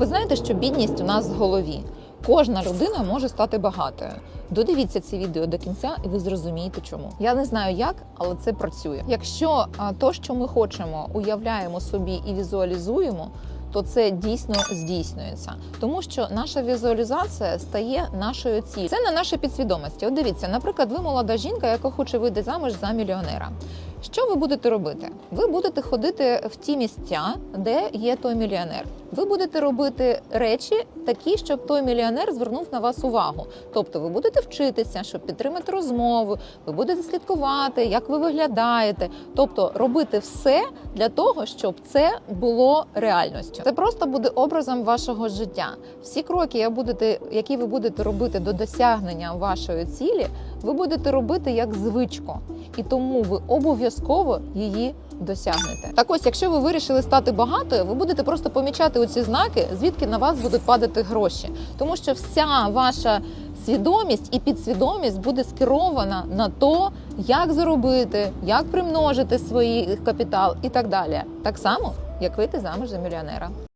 Ви знаєте, що бідність у нас в голові. Кожна людина може стати багатою. Додивіться це відео до кінця, і ви зрозумієте, чому. Я не знаю як, але це працює. Якщо то, що ми хочемо, уявляємо собі і візуалізуємо, то це дійсно здійснюється, тому що наша візуалізація стає нашою ціллю. Це на нашій підсвідомості. От дивіться, наприклад, ви молода жінка, яка хоче вийти заміж за мільйонера. Що ви будете робити? Ви будете ходити в ті місця, де є той мільйонер. Ви будете робити речі такі, щоб той мільйонер звернув на вас увагу. Тобто, ви будете вчитися, щоб підтримати розмову, ви будете слідкувати, як ви виглядаєте. Тобто, робити все для того, щоб це було реальністю. Це просто буде образом вашого життя. Всі кроки, які ви будете робити до досягнення вашої цілі, ви будете робити як звичку, і тому ви обов'язково її досягнете. Так ось, якщо ви вирішили стати багатою, ви будете просто помічати оці знаки, звідки на вас будуть падати гроші, тому що вся ваша свідомість і підсвідомість буде скерована на то, як заробити, як примножити свій капітал і так далі. Так само, як вийти заміж за мільйонера.